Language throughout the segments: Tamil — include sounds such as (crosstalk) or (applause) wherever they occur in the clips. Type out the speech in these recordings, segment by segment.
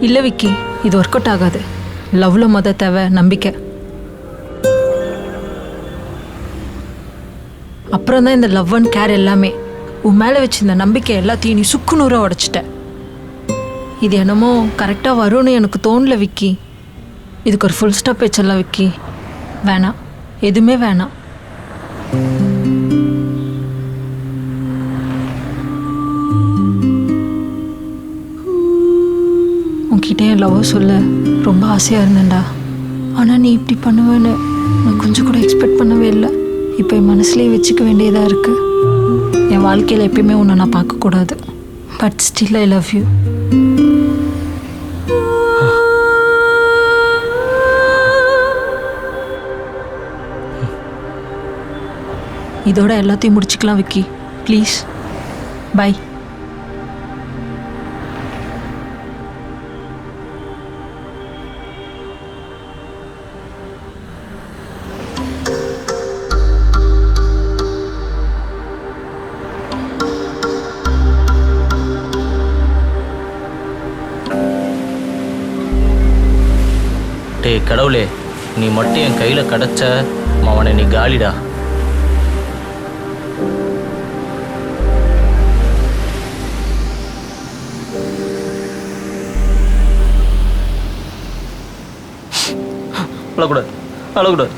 இல்லை விக்கி இது ஒர்க் அவுட் ஆகாது. லவ்ல மொத தேவை நம்பிக்கை. அப்புறம் தான் இந்த லவ் அண்ட் கேர் எல்லாமே. உன் மேலே வச்சிருந்த நம்பிக்கை எல்லாத்தையும் நீ சுக்கு நூறாக இது என்னமோ கரெக்டாக வரும்னு எனக்கு தோணல விக்கி. இதுக்கு ஒரு ஃபுல் ஸ்டாப் வச்சிடலாம் விக்கி. வேணாம். எதுவுமே வேணாம். உன்கிட்ட என் லவ் சொல்ல ரொம்ப ஆசையாக இருந்தேன்டா. ஆனால் நீ இப்படி பண்ணுவேன்னு நான் கொஞ்சம் கூட எக்ஸ்பெக்ட் பண்ணவே இல்லை. இப்போ என் மனசுலேயே வச்சுக்க வேண்டியதாக இருக்குது என் வாழ்க்கையில் எப்பயுமே உன்னை நான் பார்க்கக்கூடாது but still I love you இதோட எல்லாத்தையும் முடிச்சுக்கலாம் விக்கி. ப்ளீஸ் பை கடவுளே நீ மட்டும் என் கையில் கிடச்ச அவனை நீ காலிடா. அழக்கூடாது அழக்கூடாது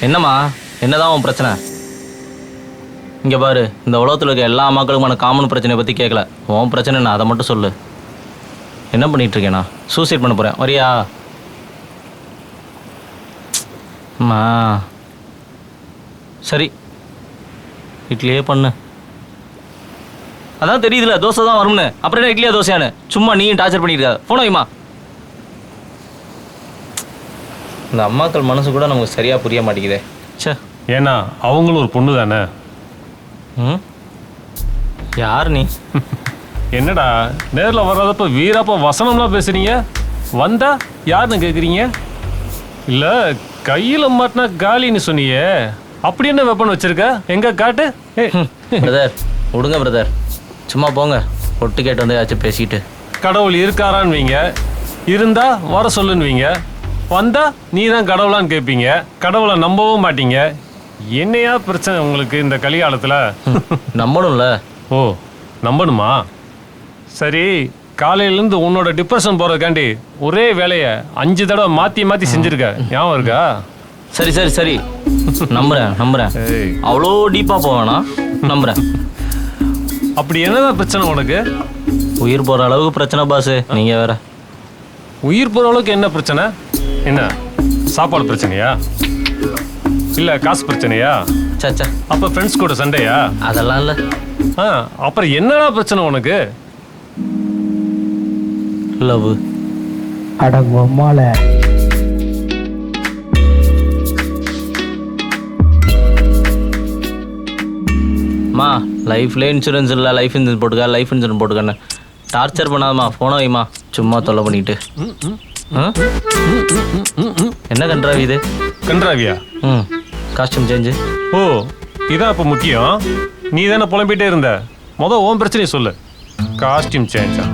என்னம்மா என்னதான் உன் பிரச்சனை? இங்கே பாரு இந்த உலகத்தில் இருக்க எல்லா மக்களுக்குமான காமன் பிரச்சனையை பற்றி கேட்கல உன் பிரச்சனை நான் அதை மட்டும் சொல்லு. என்ன பண்ணிகிட்ருக்கேண்ணா சூசைட் பண்ண போகிறேன் வரியா? அம்மா. சரி. இட்லியே பண்ணு. அதான் தெரியுதுல தோசை தான் வரும்னு. அப்புறம் என்ன இட்லியா தோசையானு சும்மா நீயும் டார்ச்சர் பண்ணியிருக்காது ஃபோன் வைமா இந்த அம்மாக்கள் மனசு கூட நமக்கு சரியாக புரிய மாட்டேங்குதே. ச்சே. ஏன்னா அவங்களும் ஒரு பொண்ணு தானே யார் நீ? என்னடா நேரில் வர்றதப்ப வீரப்ப வசனம்லாம் பேசுறீங்க வந்தா யாருன்னு கேட்குறீங்க இல்லை கையில் மாட்டினா காலின்னு சொன்னியே. அப்படி என்ன வெப்பன் வச்சிருக்க? எங்க காட்டு? பிரதர் விடுங்க பிரதர் சும்மா போங்க. ஒட்டு கேட்டு வந்து ஏதாச்சும் பேசிக்கிட்டு. கடவுள் இருக்காரான்னு வைங்க. இருந்தா வர சொல்லுன்னுவீங்க வந்தா நீ தான் கடவுளான்னு கேட்பீங்க கடவுளை நம்பவும் மாட்டீங்க. என்னையா பிரச்சனை உங்களுக்கு இந்த கலிகாலத்தில்? நம்பணும்ல ஓ நம்பணுமா சரி காலையிலேருந்து உன்னோட டிப்ரெஷன் போகிறதுக்காண்டி ஒரே வேலையை அஞ்சு தடவை மாற்றி மாற்றி செஞ்சுருக்க. ஞாபகம் இருக்கா? சரி சரி சரி. நம்புறேன் நம்புறேன். ஏய். அவ்வளோ டீப்பாக போவேனா நம்புறேன். அப்படி என்னதான் பிரச்சனை உனக்கு? உயிர் போகிற அளவுக்கு பிரச்சனை பாஸு நீங்கள் வேற. உயிர் போகிற அளவுக்கு என்ன பிரச்சனை? என்ன? சாப்பாடு பிரச்சனையா? இல்லை காசு பிரச்சனையா? சச்சா அப்போ ஃப்ரெண்ட்ஸ் கூட சண்டையா? அதெல்லாம் இல்லை. ஆ அப்புறம் என்னடா பிரச்சனை உனக்கு? லவ் அட பொம்மால மா லைஃப்ல இன்சூரன்ஸ் இல்லை லைஃப் இன்சூரன்ஸ் போட்டுக்க லைஃப் இன்சூரன்ஸ் போட்டுக்கன்னு. டார்ச்சர் பண்ணாதம்மா ஃபோனை வைமா சும்மா தொல்லை பண்ணிட்டு. ஆ? என்ன கன்றாவி இது? கன்றாவியா? ம். காஸ்டியூம் சேஞ்சு ஓ இதான் இப்போ முக்கியம். நீ தானே புலம்பிட்டே இருந்த. மொதல் உன் பிரச்சனையை சொல்லு. காஸ்டியூம் சேஞ்சா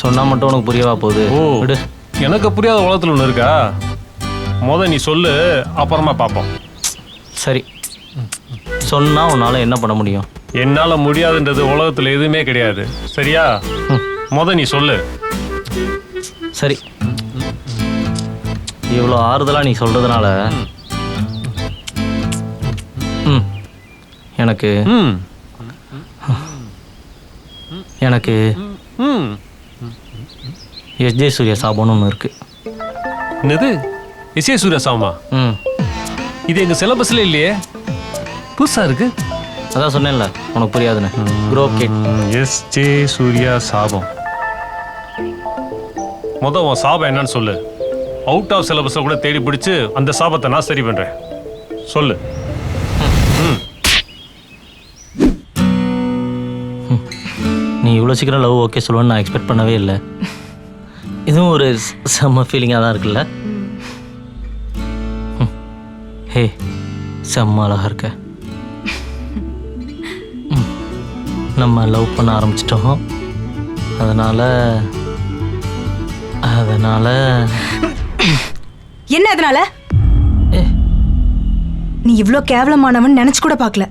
சொன்னா மட்டும் உனக்கு புரியவா போகுது. ஓ விடு. எனக்கு புரியாத உலகத்தில் ஒன்று இருக்கா? முத நீ சொல்லு அப்புறமா பார்ப்போம் சரி. சொன்னா உன்னால என்ன பண்ண முடியும்? என்னால் முடியாதுன்றது உலகத்தில் எதுவுமே கிடையாது. சரியா? ம். முத நீ சொல்லு. சரி. இவ்வளோ ஆறுதலாக நீ சொல்றதுனால எனக்கு எனக்கு ம். எஸ்ஜே சூர்யா சாபம்னு ஒன்று இருக்கு. என்னது? இசை சூர்யா சாமா ம். இது எங்கள் சிலபஸில் இல்லையே? புதுசாக இருக்கு. அதான் சொன்னேன்ல உனக்கு புரியாதுன்னு. க்ரோ கிட் எஸ் ஜே சூர்யா சாபம். முத உன் சாபம் என்னன்னு சொல்லு. அவுட் ஆஃப் சிலபஸை கூட தேடி பிடிச்சு அந்த சாபத்தை நான் சரி பண்றேன். சொல்லு. இவ்வளோ இவ்வளோ சீக்கிரம் லவ் ஓகே சொல்லுவேன்னு நான் எக்ஸ்பெக்ட் பண்ணவே இல்லை. இதுவும் ஒரு செம்ம ஃபீலிங்காக தான் இருக்குல்ல. ஹே செம்ம அழகா இருக்க. நம்ம லவ் பண்ண ஆரம்பிச்சிட்டோம். அதனால் அதனால். என்ன அதனால? நீ இவ்ளோ கேவலமானவன் நினைச்சு கூட பார்க்கல.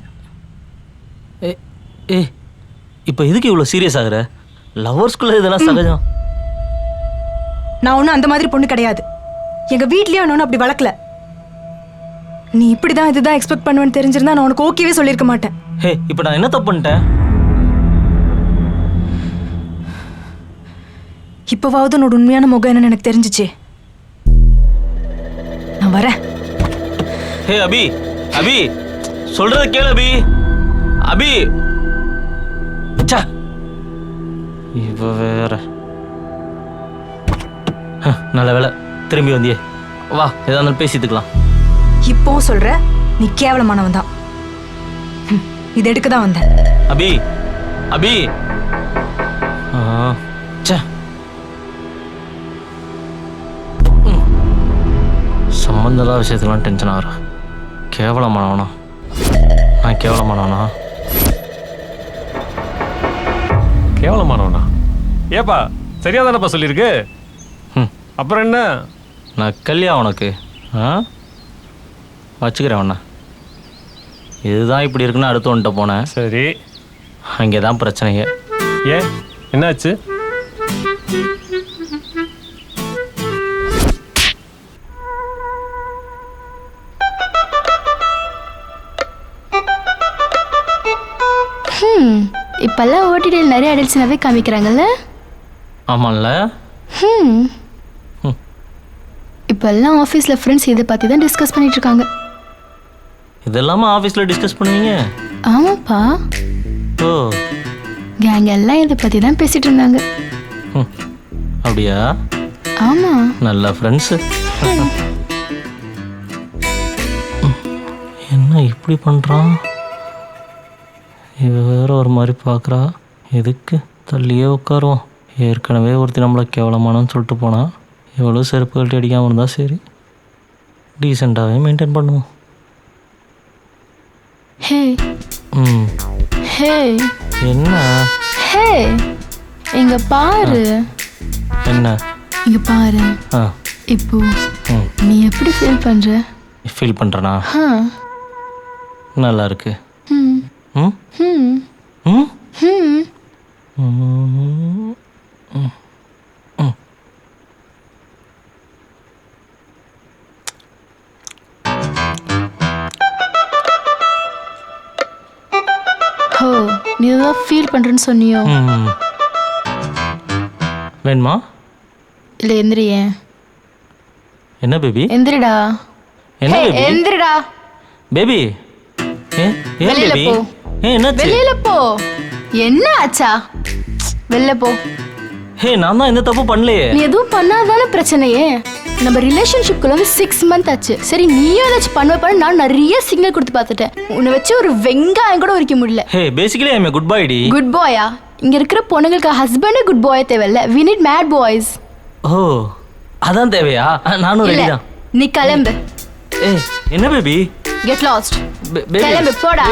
ஏ ஏ. இப்போ எதுக்கு இவ்வளோ சீரியஸ் ஆகுற? லவ்வர்ஸ்குள்ளே இதெல்லாம் சகஜம். நான் ஒன்றும் அந்த மாதிரி பொண்ணு கிடையாது. எங்க வீட்லயும் நான் அப்படி வளர்க்கல. நீ இப்படிதான் இதுதான் எக்ஸ்பெக்ட் பண்ணுவேன்னு தெரிஞ்சிருந்தா நான் உனக்கு ஓகேவே சொல்லியிருக்க மாட்டேன். ஹே இப்போ நான் என்ன தப்பு பண்ணிட்டேன்? இப்போவாவது உன்னோட உண்மையான முகம் என்னன்னு எனக்கு தெரிஞ்சிச்சே. நான் வரேன். ஹே அபி அபி சொல்றத கேளு அபி. அபி இவ வேற. ஹ, நல்ல வேலை திரும்பி வந்தியே. வா எதா இருந்தாலும் பேசிட்டுக்கலாம். இப்போவும் சொல்ற? நீ கேவலமானவன் தான். இது எடுக்க தான் வந்தேன். அபி அபி. சம்மந்தம் இல்லாத விஷயத்துலாம் டென்ஷன் ஆகிறா. கேவலமானவனா? நான் கேவலமானவனா? கேவலமானவனா? ஏப்பா சரியா தானப்பா சொல்லியிருக்கு? ம் அப்புறம் என்ன? நான் கல்யா உனக்கு. ஆ? வச்சுக்கிறேன் உன்னை. இதுதான் இப்படி இருக்குன்னு அடுத்தவன்கிட்ட போனேன். சரி. அங்கே தான் பிரச்சனையே. ஏன்? என்னாச்சு? ஹம் இப்போல்லாம் ஓடிடியில் நிறைய அடல்ட்ஸ்னாவே காமிக்கிறாங்கல்ல? ஆமாம்ல ஹம். ம். இப்போல்லாம் ஆஃபீஸில் ஃப்ரெண்ட்ஸ் இதை பற்றி தான் டிஸ்கஸ் பண்ணிட்டு இருக்காங்க இதெல்லாமா ஆஃபீஸில் டிஸ்கஸ் பண்ணுவீங்க ஆமாப்பா. ஓ. கேங் எல்லாம் இதை பற்றி தான் பேசிட்டு இருந்தாங்க ம். அப்படியா? ஆமாம் நல்ல ஃப்ரெண்ட்ஸு என்ன இப்படி பண்ணுறான் இவ வேற ஒரு மாதிரி பார்க்குறா எதுக்கு தள்ளியே உட்காருவோம் ஏற்கனவே ஒருத்தி நம்மளை கேவலமானன்னு சொல்லிட்டு போனா எவ்வளோ செருப்பு கழட்டி அடிக்காமல் இருந்தால் சரி. டீசெண்டாகவே மெயின்டைன் பண்ணுவோம். ஹே ம். ஹே என்ன? ஹே இங்க பாரு. என்ன? இங்க பாரு. ஆ. இப்போ நீ எப்படி ஃபீல் பண்ற? ஃபீல் பண்ணுறனா ஹா நல்லா இருக்கு. ம்? ம். ம். ஹோ நீ தான் ஃபீல் பண்றேன்னு சொன்னியோ? ம். வேணுமா? இல்ல எந்திரியே. என்ன பேபி எந்திரிடா. என்ன ஹே, பேபி எந்திரிடா. பேபி ஏ ஏன் வெளியில பேபி போ. ஏ என்னாச்சு? வெளியில போ. என்ன ஆச்சா? வெளில போ. ஹே நான் தான் எந்த தப்பு பண்ணலையே. நீ எதுவும் பண்ணாதானே பிரச்சனையே? நம்ம ரிலேஷன்ஷிப்குள்ள வந்து சிக்ஸ் மந்த் ஆச்சு. சரி நீயும் ஏதாச்சும் பண்ணுவ பண்ண நான் நிறைய சிக்னல் கொடுத்து பார்த்துட்டேன். உன்னை வச்சு ஒரு வெங்காயம் கூட உரிக்க முடியல. Hey basically I'm good bye D. Good பாயா இங்க இருக்கிற பொண்ணுங்களுக்கு ஹஸ்பண்டே குட் பாய் தேவையில்ல. வி நீட் மேட் பாய்ஸ் ஓ அதான் தேவையா? நானும் ரெடி தான். நீ கிளம்பு. ஏ என்ன பேபி கெட் லாஸ்ட் கிளம்பு, போடா.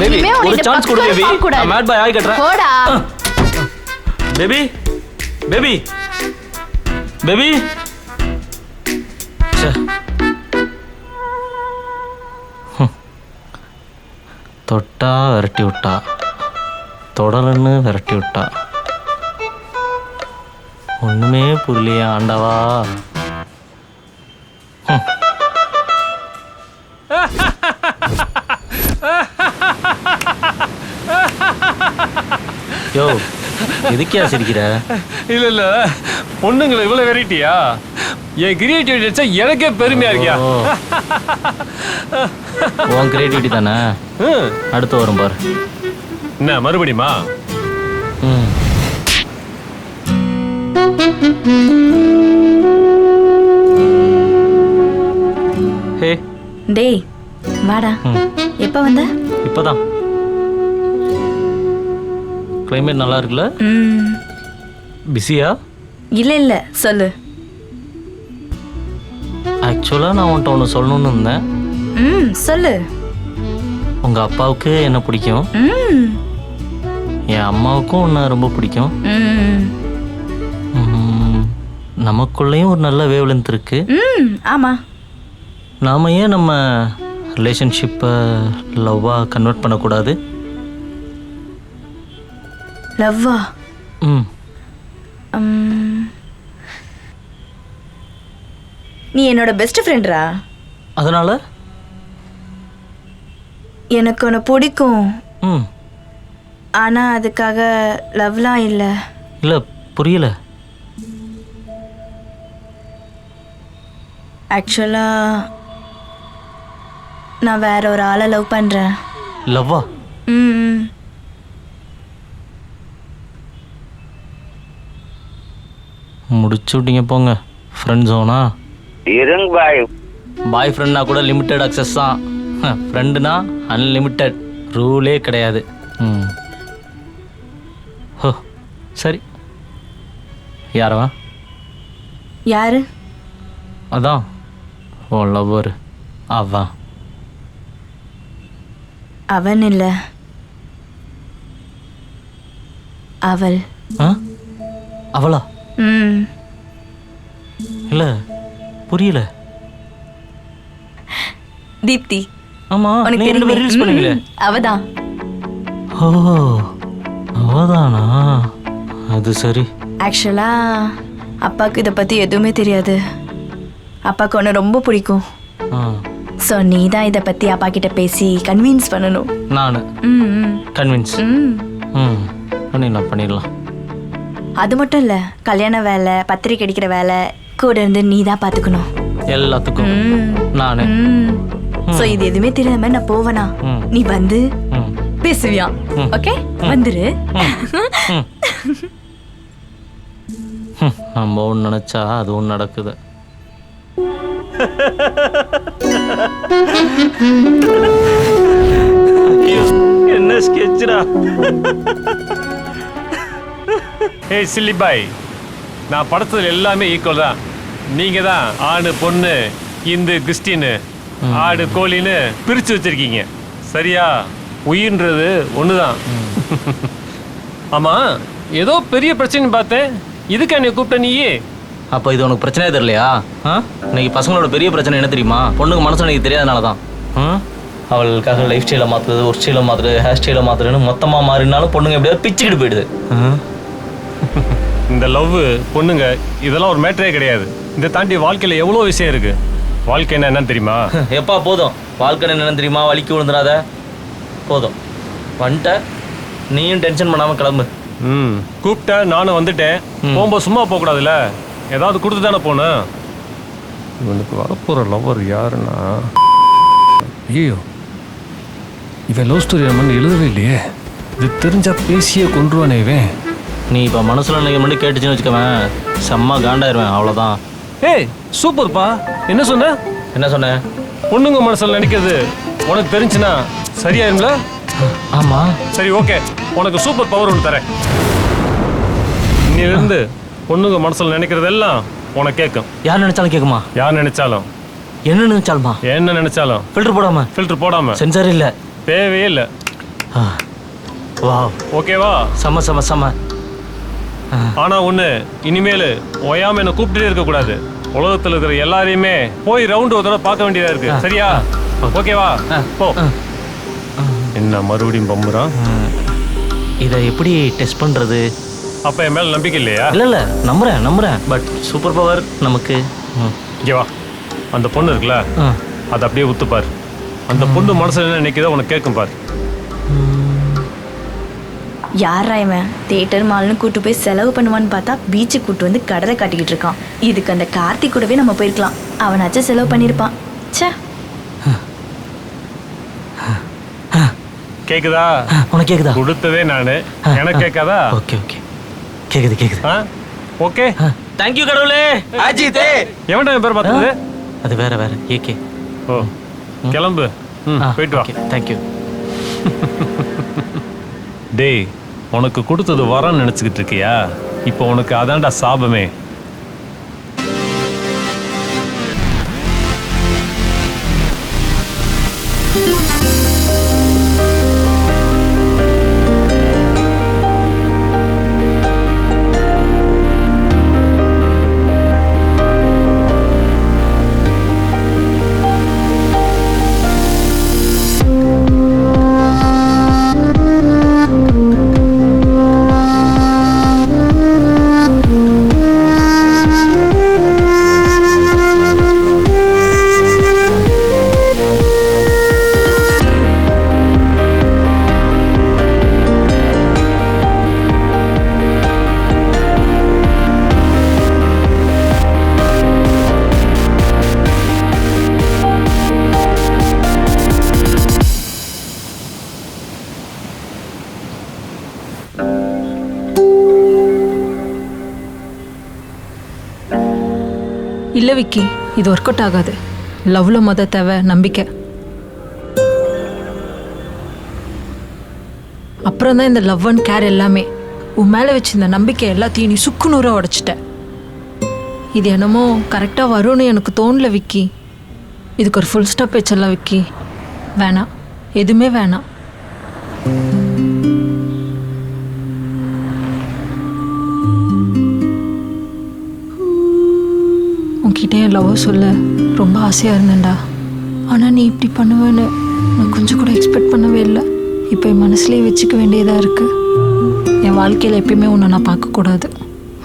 பேபி ஒரு சான்ஸ் கொடு பேபி மேட் பாய் ஆகி கட்டுறேன் போடா. Baby baby baby. தொட்டா விரட்டி விட்டா தொடலன்னு விரட்டி விட்டா ஒண்ணுமே புரியலையா ஆண்டவா. யோ எதுக்கியா சிரிக்கிற? இல்ல இல்ல. பொண்ணுங்களை இவ்வளவு வெரைட்டியா என் கிரியேட்டிவிட்டி வச்சா எனக்கே பெருமையா இருக்கியா. உன் கிரியேட்டிவிட்டி தானே? ம். அடுத்து வரும் பாரு. என்ன மறுபடியுமா? டேய் வாடா. எப்போ வந்த? இப்போதான். கிளைமேட் நல்லா இருக்குல்ல? ம். பிஸியா இல்லை இல்லை. சொல்லு. ஆக்சுவலாக நான் உன்ட்ட ஒன்று சொல்லணும்னு இருந்தேன். ம் சொல்லு. உங்கள் அப்பாவுக்கு என்ன பிடிக்கும்? ம். என் அம்மாவுக்கும் உன்னை ரொம்ப பிடிக்கும். ம். ம், நமக்குள்ளேயும் ஒரு நல்ல வேவ்லென்த் இருக்கு. ம் ஆமாம் நாம ஏன் நம்ம ரிலேஷன்ஷிப்பை லவ்வாக கன்வெர்ட் பண்ணக்கூடாது? லவ்வா? ம். நீ என்னோட பெஸ்ட் ஃப்ரெண்ட்ரா அதனால்? எனக்கு உன்னை பிடிக்கும். ம். ஆனால் அதுக்காக லவ்லாம் இல்லை. இல்லை புரியல. ஆக்சுவலாக நான் வேற ஒரு ஆளை லவ் பண்ணுறேன் லவ்வா? ம் முடிச்சு விட்டீங்க போங்க. ஃப்ரெண்ட் ஜோனா இருங்க பாய் பாய் ஃப்ரெண்ட்னா கூட லிமிட்டட் அக்சஸ் தான் ஃப்ரெண்டுனா அன்லிமிட்டெட் ரூலே கிடையாது. ம். ஹோ சரி. யாரவா யாரு? அதான். ஓ லவ்வர் அவன். அவன் இல்லை. அவள். ஆ? அவளா? ம். இல்லை புரியல. தீப்தி ஆமாம் உனக்கு நீங்க ரெண்டு பேரும் ரீல்ஸ் பண்ணீங்களே அவதான். ஓ அவதானா? அது சரி. ஆக்சுவலா அப்பாவுக்கு இதை பற்றி எதுவுமே தெரியாது. அப்பாவுக்கு ஒன்று ரொம்ப பிடிக்கும். ஆ. ஸோ நீ தான் இதை பற்றி அப்பா கிட்ட பேசி கன்வின்ஸ் பண்ணணும். நான். கன்வின்ஸ் ம். ம். பண்ணிடலாம் பண்ணிடலாம். அது மட்டும் இல்லை கல்யாண வேலை பத்திரிக்கை அடிக்கிற வேலை கூட இருந்து நீ தான் பார்த்துக்கணும் எல்லாத்துக்கும் நான். ஸோ இது எதுவுமே தெரியாத மாதிரி நான் போவேனா. நீ வந்து பேசுவியா. ஓகே வந்துரு. நம்ம ஒன்று நினச்சா அது ஒன்று நடக்குது. என்ன ஸ்கெட்சுடா ஏய் சில்லி பாய். நான் படத்துல எல்லாமே ஈக்குவல் தான். நீங்க தான் ஆணு பொண்ணு இந்து கிறிஸ்டின்னு ஆடு கோழின்னு பிரிச்சு வச்சிருக்கீங்க. சரியா? உயிர்ன்றது ஒண்ணுதான். (laughs) ஆமா ஏதோ பெரிய பிரச்சனை பார்த்தேன். இதுக்கு என்னை கூப்பிட்ட நீயே. அப்போ இது உனக்கு பிரச்சனையே தெரியலையா? இன்னைக்கு பசங்களோட பெரிய பிரச்சனை என்ன தெரியுமா? பொண்ணுங்க மனசு எனக்கு தெரியாதனால தான்? அவளுக்காக லைஃப் ஸ்டைலை மாற்றுறது ஒரு ஸ்டைலை மாற்றுறது ஹேர் ஸ்டைலை மாற்றுறதுன்னு மொத்தமாக மாறினாலும் பொண்ணுங்க எப்படியாவது பிச்சுக்கிட்டு போயிடுது? இந்த லவ் பொண்ணுங்க இதெல்லாம் ஒரு மேட்டரே கிடையாது. இதை தாண்டி வாழ்க்கையில எவ்வளோ விஷயம் இருக்கு? வாழ்க்கைன்னா என்னன்னு தெரியுமா? (laughs) எப்பா போதும். வாழ்க்கை என்னன்னு தெரியுமா? வலிக்கு விழுந்துடாத. போதும். வந்துட்ட. நீயும் டென்ஷன் பண்ணாமல் கிளம்பு. ம். கூப்பிட்ட நானும் வந்துட்டேன். போகும்போது சும்மா போகக்கூடாதுல்ல? ஏதாவது கொடுத்து தானே போகணும்? இவனுக்கு வரப்போகிற லவ்வர் யாருன்னா? ஐயோ இவன் லவ் ஸ்டோரி நம்ம எழுதவே இல்லையே. இது தெரிஞ்சா பேசியே கொண்டுருவானே இவன். நீ இப்போ மனசில் நினைக்க மட்டும் கேட்டுச்சுன்னு வச்சுக்கவேன் செம்ம காண்டாயிருவேன் அவ்வளோதான் ஏய் சூப்பர்ப்பா. என்ன சொன்ன? என்ன சொன்னேன் பொண்ணுங்க மனசில் நினைக்கிறது உனக்கு தெரிஞ்சுன்னா சரியாயிரும்ல? ஆமாம் சரி ஓகே. உனக்கு சூப்பர் பவர் ஒன்று தரேன். இன்னிலிருந்து பொண்ணுங்க மனசில் நினைக்கிறதெல்லாம் உனக்கு கேட்கும் யார் நினைச்சாலும் கேட்குமா யார் நினைச்சாலும். என்ன நினைச்சாலுமா? என்ன நினைச்சாலும். ஃபில்டர் போடாம. ஃபில்டர் போடாம. சென்சார் இல்லை. தேவையே இல்லை. வா ஓகேவா? செம்ம செம்ம செம்ம ஆனா ஒண்ணு இனிமேல் ஓயாம என்ன கூப்பிட்டுட்டே இருக்க கூடாது. உலகத்துல இருக்கிற எல்லாரையுமே போய் ரவுண்ட் ஒரு தடவை பார்க்க வேண்டியதா இருக்கு. சரியா? ஓகேவா போ. என்ன மறுபடியும் பம்புறான்? இதை எப்படி டெஸ்ட் பண்ணுறது அப்ப என் மேல நம்பிக்கை இல்லையா? இல்லை இல்லை. நம்புகிறேன் நம்புகிறேன் பட் சூப்பர் பவர் நமக்கு. ம். இங்க வா. அந்த பொண்ணு இருக்குல்ல? அதை அப்படியே உத்துப்பார் அந்த பொண்ணு மனசுல என்ன நினைக்குதோ உனக்கு கேட்கும் பார். யாரா இவன்? தேட்டர் மால்னு கூட்டு போய் செலவு பண்ணுவான்னு பார்த்தா பீச்சுக்கு கூட்டு வந்து கடலை காட்டிக்கிட்டு இருக்கான். இதுக்கு அந்த கார்த்திக் கூடவே நம்ம போயிருக்கலாம். அவனாச்சும் செலவு பண்ணியிருப்பான். ச்சே. கேக்குதா? உனக்கு கேக்குதா? கொடுத்ததே நானு. எனக்கு கேட்காதா ஓகே ஓகே. கேக்குது கேக்குது. ஆ ஓகே. தேங்க்யூ கடவுளே. அஜித்தே எவன்டா பேர் பார்த்தது? அது வேற வேற. ஏகே ஓ கிளம்பு. ம் போயிட்டு வா. தேங்க்யூ டேய் உனக்கு கொடுத்தது வரன்னு நினச்சிக்கிட்டு இருக்கியா? இப்போ உனக்கு அதான்டா சாபமே. விக்கி இது ஒர்க் அவுட் ஆகாது. லவ்ல மொத தேவை நம்பிக்கை. அப்புறம் தான் இந்த லவ் அண்ட் கேர் எல்லாமே. உன் மேலே வச்சிருந்த நம்பிக்கை எல்லாத்தையும் நீ சுக்கு நூறாக உடைச்சிட்ட. இது என்னமோ கரெக்டாக வரும்னு எனக்கு தோணல விக்கி. இதுக்கு ஒரு ஃபுல் ஸ்டாப் வச்சிடலாம் விக்கி. வேணாம். எதுவுமே வேணாம். லவ்வை லவ் சொல்ல ரொம்ப ஆசையாக இருந்தேன்டா. ஆனால் நீ இப்படி பண்ணுவேன்னு நான் கொஞ்சம் கூட எக்ஸ்பெக்ட் பண்ணவே இல்லை. இப்போ என் மனசுலேயே வச்சுக்க வேண்டியதாக இருக்குது என் வாழ்க்கையில் எப்பயுமே உன்னை நான் பார்க்கக்கூடாது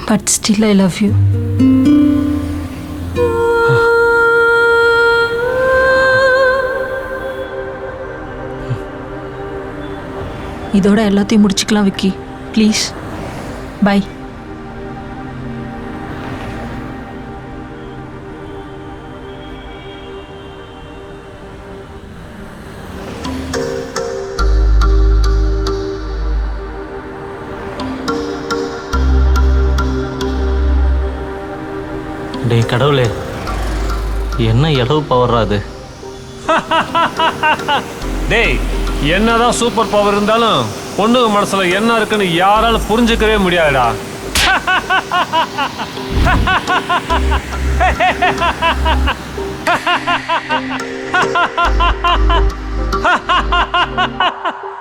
but still I love you இதோட எல்லாத்தையும் முடிச்சுக்கலாம் விக்கி. ப்ளீஸ் பை டேய் கடவுளே. என்ன இளவு பவர்றா அது? (laughs) டேய் என்னதான் சூப்பர் பவர் இருந்தாலும் பொண்ணுங்க மனசுல என்ன இருக்குன்னு யாராலும் புரிஞ்சுக்கவே முடியாதுடா. (laughs)